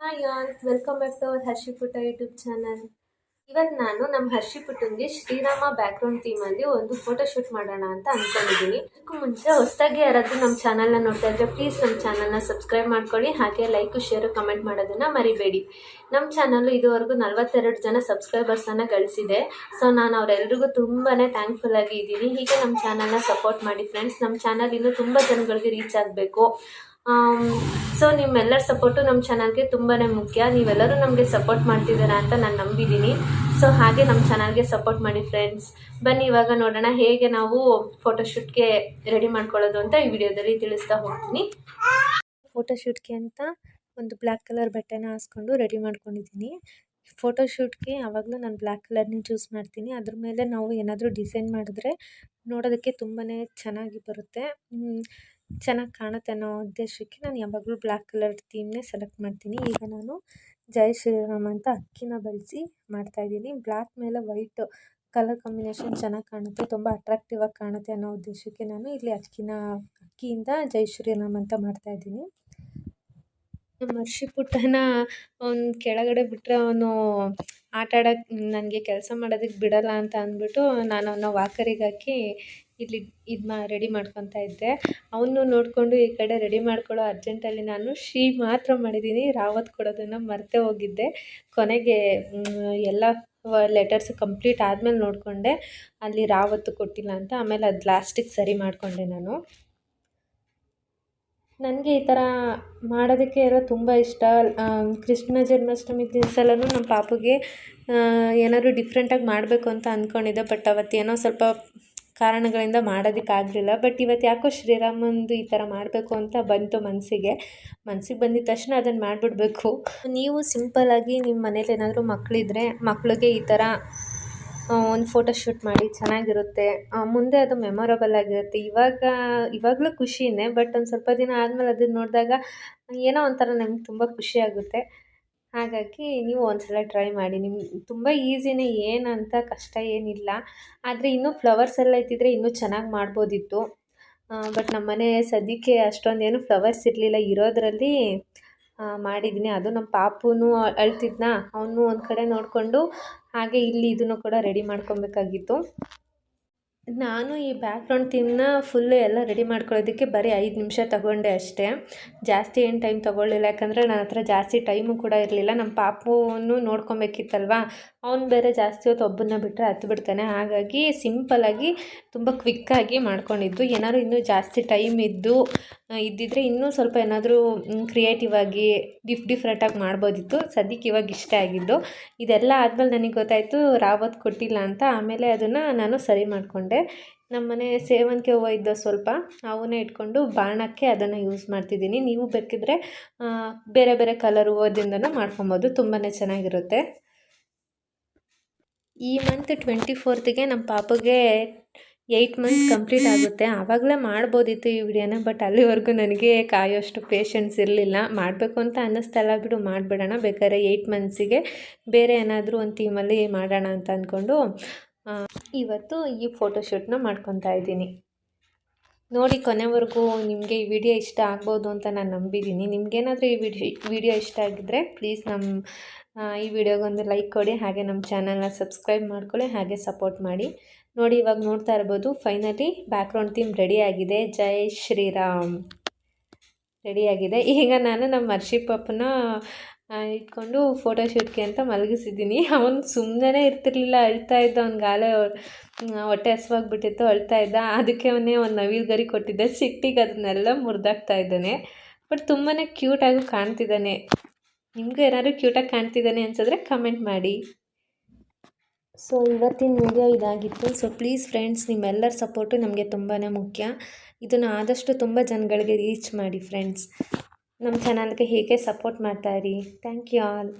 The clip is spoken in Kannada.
Hi all welcome back to our Harshi YouTube channel ಇವತ್ತು ನಾನು ನಮ್ಮ ಹರ್ಷಿ ಶ್ರೀರಾಮ ಬ್ಯಾಕ್ಗ್ರೌಂಡ್ ಥೀಮಲ್ಲಿ ಒಂದು ಫೋಟೋ ಶೂಟ್ ಮಾಡೋಣ ಅಂತ ಅಂದ್ಕೊಂಡಿದ್ದೀನಿ ಅದಕ್ಕೂ ಮುಂಚೆ ಹೊಸದಾಗಿ ಯಾರಾದರೂ ನಮ್ಮ ಚಾನಲ್ನ ನೋಡ್ತಾ ಇದ್ರೆ ಪ್ಲೀಸ್ ನಮ್ಮ ಚಾನಲ್ನ ಸಬ್ಸ್ಕ್ರೈಬ್ ಮಾಡ್ಕೊಳ್ಳಿ, ಹಾಗೆ ಲೈಕು ಶೇರು ಕಮೆಂಟ್ ಮಾಡೋದನ್ನು ಮರಿಬೇಡಿ. ನಮ್ಮ ಚಾನಲ್ಲು ಇದುವರೆಗೂ ನಲ್ವತ್ತೆರಡು ಜನ ಸಬ್ಸ್ಕ್ರೈಬರ್ಸನ್ನು ಗಳಿಸಿದೆ. ಸೊ ನಾನು ಅವರೆಲ್ಲರಿಗೂ ತುಂಬಾ ಥ್ಯಾಂಕ್ಫುಲ್ ಆಗಿ ಇದ್ದೀನಿ. ಹೀಗೆ ನಮ್ಮ ಚಾನಲ್ನ ಸಪೋರ್ಟ್ ಮಾಡಿ ಫ್ರೆಂಡ್ಸ್ ನಮ್ಮ ಚಾನಲ್ ಇನ್ನೂ ತುಂಬ ಜನಗಳಿಗೆ ರೀಚ್ ಆಗಬೇಕು. ಸೊ ನಿಮ್ಮೆಲ್ಲರ ಸಪೋರ್ಟು ನಮ್ಮ ಚಾನಲ್ಗೆ ತುಂಬಾ ಮುಖ್ಯ. ನೀವೆಲ್ಲರೂ ನಮಗೆ ಸಪೋರ್ಟ್ ಮಾಡ್ತಿದ್ದೀರಾ ಅಂತ ನಾನು ನಂಬಿದ್ದೀನಿ ಸೊ ಹಾಗೆ ನಮ್ಮ ಚಾನಲ್ಗೆ ಸಪೋರ್ಟ್ ಮಾಡಿ ಫ್ರೆಂಡ್ಸ್ ಬನ್ನಿ, ಇವಾಗ ನೋಡೋಣ ಹೇಗೆ ನಾವು ಫೋಟೋಶೂಟ್ಗೆ ರೆಡಿ ಮಾಡ್ಕೊಳ್ಳೋದು ಅಂತ ಈ ವಿಡಿಯೋದಲ್ಲಿ ತಿಳಿಸ್ತಾ ಹೋಗ್ತೀನಿ. ಫೋಟೋಶೂಟ್ಗೆ ಅಂತ ಒಂದು ಬ್ಲ್ಯಾಕ್ ಕಲರ್ ಬಟ್ಟೆನ ಹಾಸ್ಕೊಂಡು ರೆಡಿ ಮಾಡ್ಕೊಂಡಿದ್ದೀನಿ ಫೋಟೋಶೂಟ್ಗೆ ಯಾವಾಗಲೂ ನಾನು ಬ್ಲ್ಯಾಕ್ ಕಲರ್ನೇ ಚೂಸ್ ಮಾಡ್ತೀನಿ. ಅದ್ರ ಮೇಲೆ ನಾವು ಏನಾದರೂ ಡಿಸೈನ್ ಮಾಡಿದ್ರೆ ನೋಡೋದಕ್ಕೆ ತುಂಬಾ ಚೆನ್ನಾಗಿ ಬರುತ್ತೆ. ಚೆನ್ನಾಗಿ ಕಾಣುತ್ತೆ ಅನ್ನೋ ಉದ್ದೇಶಕ್ಕೆ ನಾನು ಯಾವಾಗಲೂ ಬ್ಲ್ಯಾಕ್ ಕಲರ್ ಥೀಮ್ನೇ ಸೆಲೆಕ್ಟ್ ಮಾಡ್ತೀನಿ. ಈಗ ನಾನು ಜೈ ಶ್ರೀರಾಮ್ ಅಂತ ಅಕ್ಕಿನ ಬಳಸಿ ಮಾಡ್ತಾಯಿದ್ದೀನಿ ಬ್ಲ್ಯಾಕ್ ಮೇಲೆ ವೈಟ್ ಕಲರ್ ಕಾಂಬಿನೇಷನ್ ಚೆನ್ನಾಗಿ ಕಾಣುತ್ತೆ, ತುಂಬ ಅಟ್ರಾಕ್ಟಿವ್ ಆಗಿ ಕಾಣುತ್ತೆ ಅನ್ನೋ ಉದ್ದೇಶಕ್ಕೆ ನಾನು ಇಲ್ಲಿ ಅಕ್ಕಿನ, ಅಕ್ಕಿಯಿಂದ ಜೈ ಶ್ರೀರಾಮ್ ಅಂತ ಮಾಡ್ತಾಯಿದ್ದೀನಿ ನಮ್ಮ ಪುಟ್ಟನ ಅವ್ನು ಕೆಳಗಡೆ ಬಿಟ್ಟರೆ ಅವನು ಆಟ ನನಗೆ ಕೆಲಸ ಮಾಡೋದಕ್ಕೆ ಬಿಡೋಲ್ಲ ಅಂತ ಅಂದ್ಬಿಟ್ಟು ನಾನು ಅವನ ವಾಕರಿಗೆ ಹಾಕಿ ಇಲ್ಲಿ ಇದು ಮಾ ರೆಡಿ ಮಾಡ್ಕೊತಾ ಇದ್ದೆ. ಅವನು ನೋಡಿಕೊಂಡು ಈ ಕಡೆ ರೆಡಿ ಮಾಡ್ಕೊಳ್ಳೋ ಅರ್ಜೆಂಟಲ್ಲಿ ನಾನು ಶ್ರೀ ಮಾತ್ರ ಮಾಡಿದ್ದೀನಿ ರಾವತ್ ಕೊಡೋದನ್ನು ಮರೆತೇ ಹೋಗಿದ್ದೆ. ಕೊನೆಗೆ ಎಲ್ಲ ಲೆಟರ್ಸ್ ಕಂಪ್ಲೀಟ್ ಆದಮೇಲೆ ನೋಡಿಕೊಂಡೆ. ಅಲ್ಲಿ ರಾವತ್ತು ಕೊಟ್ಟಿಲ್ಲ ಅಂತ ಆಮೇಲೆ ಅದು ಲಾಸ್ಟಿಗೆ ಸರಿ ಮಾಡಿಕೊಂಡೆ ನಾನು. ನನಗೆ ಈ ಥರ ಮಾಡೋದಕ್ಕೆ ಎಲ್ಲ ತುಂಬ ಇಷ್ಟ. ಕೃಷ್ಣ ಜನ್ಮಾಷ್ಟಮಿ ದಿವ್ಸಲೂ ನಮ್ಮ ಪಾಪುಗೆ ಏನಾದರೂ ಡಿಫ್ರೆಂಟಾಗಿ ಮಾಡಬೇಕು ಅಂತ ಅಂದ್ಕೊಂಡಿದ್ದೆ. ಬಟ್ ಅವತ್ತೇನೋ ಸ್ವಲ್ಪ ಕಾರಣಗಳಿಂದ ಮಾಡೋದಕ್ಕಾಗಲಿಲ್ಲ ಬಟ್ ಇವತ್ತು ಯಾಕೋ ಶ್ರೀರಾಮಂದು ಈ ಥರ ಮಾಡಬೇಕು ಅಂತ ಬಂತು ಮನಸ್ಸಿಗೆ. ಮನಸ್ಸಿಗೆ ಬಂದಿದ್ದ ತಕ್ಷಣ ಅದನ್ನು ಮಾಡಿಬಿಡ್ಬೇಕು. ನೀವು ಸಿಂಪಲ್ಲಾಗಿ ನಿಮ್ಮ ಮನೇಲಿ ಏನಾದರೂ ಮಕ್ಕಳಿದ್ರೆ ಮಕ್ಕಳಿಗೆ ಈ ಥರ ಒಂದು ಫೋಟೋ ಶೂಟ್ ಮಾಡಿ ಚೆನ್ನಾಗಿರುತ್ತೆ. ಮುಂದೆ ಅದು ಮೆಮೊರಬಲ್ ಆಗಿರುತ್ತೆ. ಇವಾಗ, ಇವಾಗಲೂ ಖುಷಿನೇ ಬಟ್ ಒಂದು ಸ್ವಲ್ಪ ದಿನ ಆದಮೇಲೆ ಅದನ್ನು ನೋಡಿದಾಗ ಏನೋ ಒಂಥರ ನಮ್ಗೆ ತುಂಬ ಖುಷಿ ಆಗುತ್ತೆ. ಹಾಗಾಗಿ ನೀವು ಒಂದ್ಸಲ ಟ್ರೈ ಮಾಡಿ. ನಿಮ್ಗೆ ತುಂಬ ಈಸಿನೇ ಏನಂತ ಕಷ್ಟ ಏನಿಲ್ಲ. ಆದರೆ ಇನ್ನೂ ಫ್ಲವರ್ಸ್ ಎಲ್ಲ ಇದ್ದಿದ್ರೆ ಇನ್ನೂ ಚೆನ್ನಾಗಿ ಮಾಡ್ಬೋದಿತ್ತು. ಬಟ್ ನಮ್ಮ ಮನೆ ಸದ್ಯಕ್ಕೆ ಅಷ್ಟೊಂದೇನು ಫ್ಲವರ್ಸ್ ಇರಲಿಲ್ಲ. ಇರೋದರಲ್ಲಿ ಮಾಡಿದ್ದೀನಿ ಅದು ನಮ್ಮ ಪಾಪುನೂ ಅಳ್ತಿದ್ನ. ಅವನು ಒಂದು ಕಡೆ ನೋಡಿಕೊಂಡು ಹಾಗೆ ಇಲ್ಲಿ ಇದನ್ನು ಕೂಡ ರೆಡಿ ಮಾಡ್ಕೊಬೇಕಾಗಿತ್ತು. ನಾನು ಈ ಬ್ಯಾಕ್ಗ್ರೌಂಡ್ ಥೀಮ್ನ ಫುಲ್ಲು ಎಲ್ಲ ರೆಡಿ ಮಾಡ್ಕೊಳ್ಳೋದಕ್ಕೆ ಬರೀ ಐದು ನಿಮಿಷ ತಗೊಂಡೆ ಅಷ್ಟೇ. ಜಾಸ್ತಿ ಏನು ಟೈಮ್ ತೊಗೊಳ್ಳಿಲ್ಲ. ಯಾಕಂದರೆ ನನ್ನ ಹತ್ರ ಜಾಸ್ತಿ ಟೈಮು ಕೂಡ ಇರಲಿಲ್ಲ. ನಮ್ಮ ಪಾಪುವನ್ನು ನೋಡ್ಕೊಬೇಕಿತ್ತಲ್ವಾ? ಅವ್ನು ಬೇರೆ ಜಾಸ್ತಿ ಹೊತ್ತು ಒಬ್ಬನ್ನ ಬಿಟ್ಟರೆ ಹತ್ತು ಬಿಡ್ತಾನೆ. ಹಾಗಾಗಿ ಸಿಂಪಲಾಗಿ ತುಂಬ ಕ್ವಿಕ್ಕಾಗಿ ಮಾಡ್ಕೊಂಡಿದ್ದು. ಏನಾದ್ರು ಇನ್ನೂ ಜಾಸ್ತಿ ಟೈಮ್ ಇದ್ದು ಇದ್ದಿದ್ದರೆ ಇನ್ನೂ ಸ್ವಲ್ಪ ಏನಾದರೂ ಕ್ರಿಯೇಟಿವ್ ಆಗಿ ಡಿಫ್ ಡಿಫ್ರೆಂಟಾಗಿ ಮಾಡ್ಬೋದಿತ್ತು. ಸದ್ಯಕ್ಕೆ ಇವಾಗ ಇಷ್ಟ ಆಗಿದ್ದು. ಇದೆಲ್ಲ ಆದಮೇಲೆ ನನಗೆ ಗೊತ್ತಾಯಿತು ರಾವತ್ ಕೊಟ್ಟಿಲ್ಲ ಅಂತ. ಆಮೇಲೆ ಅದನ್ನು ನಾನು ಸರಿ ಮಾಡಿಕೊಂಡೆ. ನಮ್ಮನೆ ಸೇವಂತಿಗೆ ಹೂವು ಇದ್ದ ಸ್ವಲ್ಪ, ಅವನ್ನೇ ಇಟ್ಕೊಂಡು ಬಾಣಕ್ಕೆ ಅದನ್ನು ಯೂಸ್ ಮಾಡ್ತಿದ್ದೀನಿ. ನೀವು ಬೇಕಿದ್ರೆ ಬೇರೆ ಬೇರೆ ಕಲರ್ ಹೂವದಿಂದನೂ ಮಾಡ್ಕೊಬೋದು. ತುಂಬಾ ಚೆನ್ನಾಗಿರುತ್ತೆ. ಈ ಮಂತ್ ಟ್ವೆಂಟಿ ಫೋರ್ತಿಗೆ ನಮ್ಮ ಪಾಪಗೆ ಏಯ್ಟ್ ಮಂತ್ಸ್ ಕಂಪ್ಲೀಟ್ ಆಗುತ್ತೆ. ಆವಾಗಲೇ ಮಾಡ್ಬೋದಿತ್ತು ಈ ವಿಡಿಯೋನ ಬಟ್ ಅಲ್ಲಿವರೆಗೂ ನನಗೆ ಕಾಯೋಷ್ಟು ಪೇಷನ್ಸ್ ಇರಲಿಲ್ಲ. ಮಾಡಬೇಕು ಅಂತ ಅನ್ನಿಸ್ತಲ್ಲ ಬಿಡು, ಮಾಡಿಬಿಡೋಣ. ಬೇಕಾದ್ರೆ ಏಯ್ಟ್ ಮಂತ್ಸಿಗೆ ಬೇರೆ ಏನಾದರೂ ಒಂದು ಥೀಮಲ್ಲಿ ಮಾಡೋಣ ಅಂತ ಅಂದ್ಕೊಂಡು ಇವತ್ತು ಈ ಫೋಟೋಶೂಟ್ನ ಮಾಡ್ಕೊತಾ ಇದ್ದೀನಿ. ನೋಡಿ, ಕೊನೆವರೆಗೂ ನಿಮಗೆ ಈ ವಿಡಿಯೋ ಇಷ್ಟ ಆಗ್ಬೋದು ಅಂತ ನಾನು ನಂಬಿದ್ದೀನಿ. ನಿಮಗೇನಾದರೂ ಈ ವಿಡಿಯೋ ವಿಡಿಯೋ ಇಷ್ಟ ಆಗಿದ್ದರೆ ಪ್ಲೀಸ್ ನಮ್ಮ ಈ ವಿಡಿಯೋಗೊಂದು ಲೈಕ್ ಕೊಡಿ, ಹಾಗೆ ನಮ್ಮ ಚಾನಲ್ನ ಸಬ್ಸ್ಕ್ರೈಬ್ ಮಾಡ್ಕೊಳ್ಳಿ, ಹಾಗೆ ಸಪೋರ್ಟ್ ಮಾಡಿ. ನೋಡಿ, ಇವಾಗ ನೋಡ್ತಾ ಇರ್ಬೋದು ಫೈನಲಿ ಬ್ಯಾಕ್ಗ್ರೌಂಡ್ ಥೀಮ್ ರೆಡಿಯಾಗಿದೆ ಜೈ ಶ್ರೀರಾಮ್. ರೆಡಿಯಾಗಿದೆ ಈಗ ನಾನು ನಮ್ಮ ಹರ್ಷಿ ಪಪ್ಪನ ಇಟ್ಕೊಂಡು ಫೋಟೋಶೂಟ್ಗೆ ಅಂತ ಮಲಗಿಸಿದ್ದೀನಿ. ಅವನು ಸುಮ್ಮನೆ ಇರ್ತಿರ್ಲಿಲ್ಲ, ಅಳ್ತಾ ಇದ್ದ. ಅವ್ನಿಗಾಲೇ ಹೊಟ್ಟೆ ಹಸುವಾಗ್ಬಿಟ್ಟಿತ್ತು, ಅಳ್ತಾ ಇದ್ದ. ಅದಕ್ಕೆ ಅವನೇ ಒಂದು ನವಿಲ್ ಗರಿ ಕೊಟ್ಟಿದ್ದೆ. ಸಿಟ್ಟಿಗೆ ಅದನ್ನೆಲ್ಲ ಮುರಿದಾಗ್ತಾ ಇದ್ದಾನೆ. ಬಟ್ ತುಂಬಾ ಕ್ಯೂಟಾಗಿ ಕಾಣ್ತಿದ್ದಾನೆ. ನಿಮಗೂ ಏನಾದರೂ ಕ್ಯೂಟಾಗಿ ಕಾಣ್ತಿದ್ದಾನೆ ಅನ್ಸಿದ್ರೆ ಕಮೆಂಟ್ ಮಾಡಿ. ಸೊ ಇವತ್ತಿನ ವಿಡಿಯೋ ಇದಾಗಿತ್ತು. ಸೊ ಪ್ಲೀಸ್ ಫ್ರೆಂಡ್ಸ್ ನಿಮ್ಮೆಲ್ಲರ ಸಪೋರ್ಟು ನಮಗೆ ತುಂಬಾ ಮುಖ್ಯ. ಇದನ್ನು ಆದಷ್ಟು ತುಂಬ ಜನಗಳಿಗೆ ರೀಚ್ ಮಾಡಿ ಫ್ರೆಂಡ್ಸ್ ನಮ್ಮ ಚಾನಲ್ಗೆ ಹೀಗೆ ಸಪೋರ್ಟ್ ಮಾಡ್ತಾಯಿರಿ ಥ್ಯಾಂಕ್ ಯು ಆಲ್